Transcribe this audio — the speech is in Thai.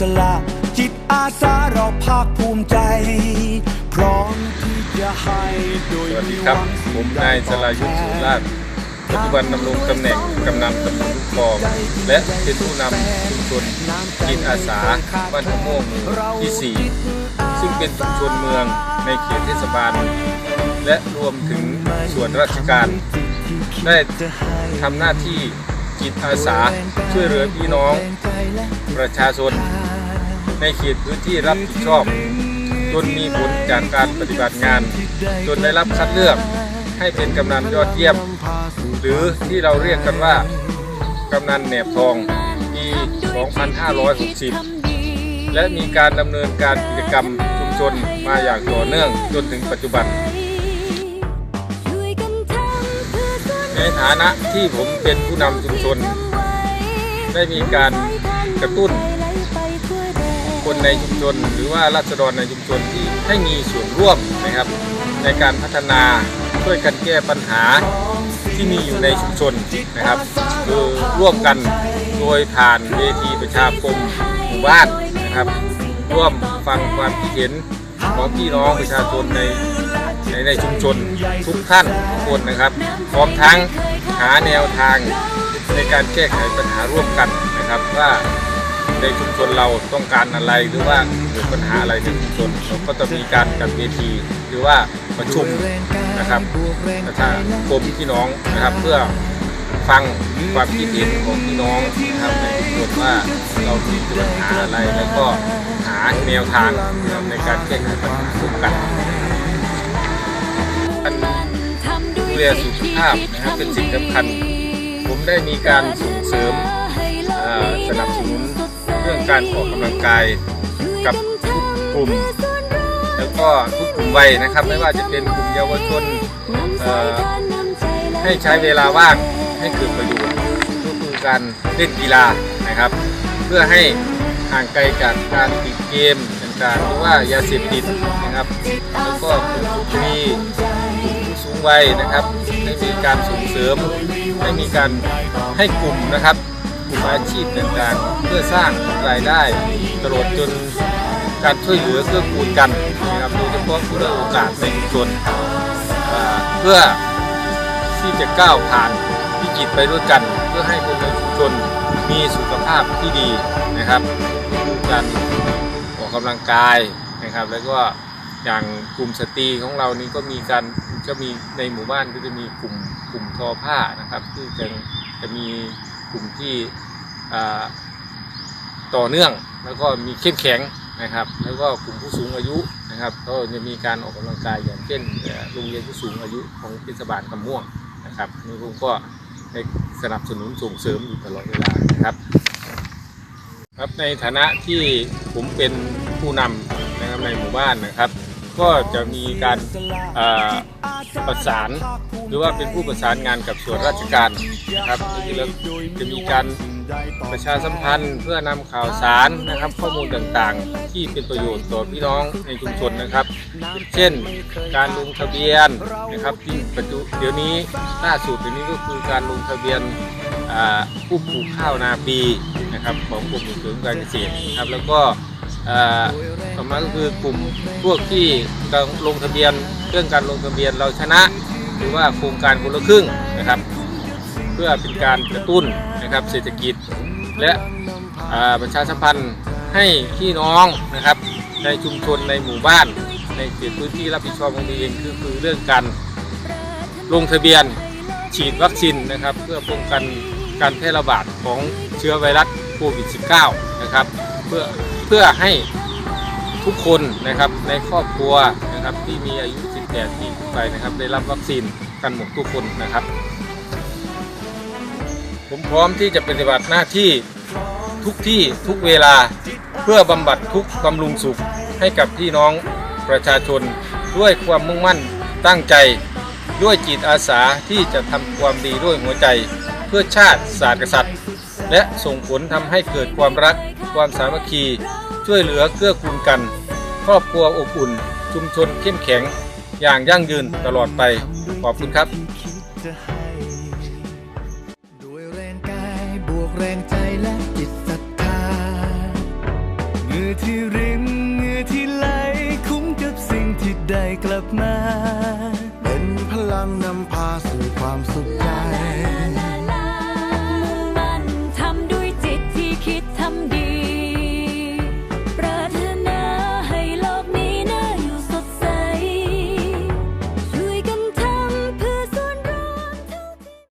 สียสละ จิตอาสาเราภาคภูมิใจ พร้อมที่จะให้โดยสวัสดีครับ ผมนายสรายุทธสุราชปัจจุบันดำรงตำแหน่งกำนันตำบลลูกกอง และเป็นผู้นำชุมชนจิตอาสาบ้านขะม่วงหมู่ที่ 4 ซึ่งเป็นชุมชนเมืองในเขตเทศบาล และรวมถึงส่วนราชการ ได้ทำหน้าที่จิตอาสาช่วยเหลือพี่น้องประชาชน ในเขตพื้นที่รับผิดชอบ จนมีผลจากการปฏิบัติงาน จนได้รับคัดเลือกให้เป็นกำนันยอดเยี่ยม หรือที่เราเรียกกันว่ากำนันแหนบทองปี 2560 และมีการดำเนินการกิจกรรมชุมชนมาอย่างต่อเนื่องจนถึงปัจจุบัน ในฐานะที่ผมเป็นผู้นำชุมชน ได้มีการกระตุ้น คนในชุมชน หรือว่าราษฎรในชุมชนที่ให้มีส่วนร่วมนะครับ ในการพัฒนาช่วยกันแก้ปัญหาที่มีอยู่ในชุมชนนะครับคือร่วมกันโดยผ่านเวทีประชาคมหมู่บ้านนะครับ ร่วมฟังความคิดเห็นของพี่น้องประชาชนในในในชุมชนทุกท่านทุกคนนะครับ พร้อมทั้งหาแนวทางในการแก้ไขปัญหาร่วมกันนะครับว่า ในชุมชนเราต้องการอะไรหรือว่าเกิดปัญหาอะไรในชุมชนเราก็จะมีการจัดเวทีหรือว่าประชุมนะครับประชาคมพี่น้องนะครับ เพื่อฟังความคิดเห็นของพี่น้องนะครับในชุมชนว่าเรามีปัญหาอะไรแล้วก็หาแนวทางนะครับในการแก้ไขปัญหาร่วมกันการดูแลสุขภาพนะครับเป็นสิ่งสำคัญ ผมได้มีการส่งเสริมเอ่อสนับสนุนเรื่องการออกกำลังกายกับทุกกลุ่ม แล้วก็ทุกกลุ่มวัยนะครับ ไม่ว่าจะเป็นกลุ่มเยาวชนให้ใช้เวลาว่างให้เกิดประโยชน์ก็คือการเล่นกีฬานะครับ เพื่อให้ห่างไกลจากการติดเกมต่างๆหรือว่ายาเสพติดนะครับ แล้วก็กลุ่มสตรีกลุ่มผู้สูงวัยนะครับให้มีการส่งเสริมให้มีการให้กลุ่มนะครับ กลุ่มอาชีพต่างๆ เพื่อสร้างรายได้ตลอดจนการช่วยเหลือเกื้อกูลกันนะครับโดยเฉพาะผู้ด้อโอกาสในชุมชนเพื่อที่จะก้าวผ่านวิกฤตไปด้วยกัน เพื่อให้คนในชุมชนมีสุขภาพที่ดีนะครับการออกกำลังกายนะครับ แล้วก็อย่างกลุ่มสตรีของเรานี่ก็มีการก็มีในหมู่บ้านก็จะมีกลุ่มกลุ่มทอผ้านะครับที่จะจะมี กลุ่มที่ต่อเนื่องแล้วก็มีเข้มแข็งนะครับ แล้วก็กลุ่มผู้สูงอายุนะครับ ก็จะมีการออกกำลังกายอย่างเช่นโรงเรียนผู้สูงอายุของเทศบาลคำม่วงนะครับนี่ผมก็ได้สนับสนุนส่งเสริมอยู่ตลอดเวลานะครับครับในฐานะที่ผมเป็นผู้นำนะครับในหมู่บ้านนะครับ ก็จะมีการประสาน หรือว่าเป็นผู้ประสานงานกับส่วนราชการนะครับที่แล้วจะมีการประชาสัมพันธ์เพื่อนำข่าวสารนะครับ ข้อมูลต่างๆ ที่เป็นประโยชน์ต่อพี่น้องในชุมชนนะครับ เช่นการลงทะเบียนนะครับที่ปัจจุเดี๋ยวนี้ล่าสุดเดี๋ยวนี้ก็คือการลงทะเบียนผู้ปลูกข้าวนาปีนะครับของกรมส่งเสริมการเกษตรนะครับแล้วก็ ต่อมาก็คือกลุ่มพวกที่กำลังลงทะเบียนเรื่องการลงทะเบียนเราชนะ หรือว่าโครงการคนละครึ่งนะครับ เพื่อเป็นการกระตุ้นนะครับเศรษฐกิจ และประชาสัมพันธ์ให้พี่น้องนะครับ ในชุมชนในหมู่บ้าน ในเขตพื้นที่รับผิดชอบของตัวเองคือคือเรื่องการลงทะเบียนฉีดวัคซีนนะครับ เพื่อป้องกันการแพร่ระบาดของเชื้อไวรัสโควิด -19 นะครับ เพื่อ เพื่อให้ทุกคนนะครับในครอบครัวนะครับที่มีอายุ 18 ปีขึ้นไปนะครับ ได้รับวัคซีนกันหมดทุกคนนะครับ ผมพร้อมที่จะปฏิบัติหน้าที่ทุกที่ทุกเวลาเพื่อบำบัดทุกบำรุงสุขให้กับพี่น้องประชาชนด้วยความมุ่งมั่นตั้งใจด้วยจิตอาสาที่จะทำความดีด้วยหัวใจ เพื่อชาติศาสตร์กษัตริย์ และส่งผลทำให้เกิดความรัก ความสามัคคี ช่วยเหลือเกื้อกูลกัน ครอบครัวอบอุ่น ชุมชนเข้มแข็ง อย่างยั่งยืนตลอดไป ขอบคุณครับด้วยแรงกายบวกแรงใจและจิตศรัทธาที่ริมเหงื่อที่ไหลคุ้มกับสิ่งที่ได้กลับมา เป็นพลังนำพาสู่ความสุขใจ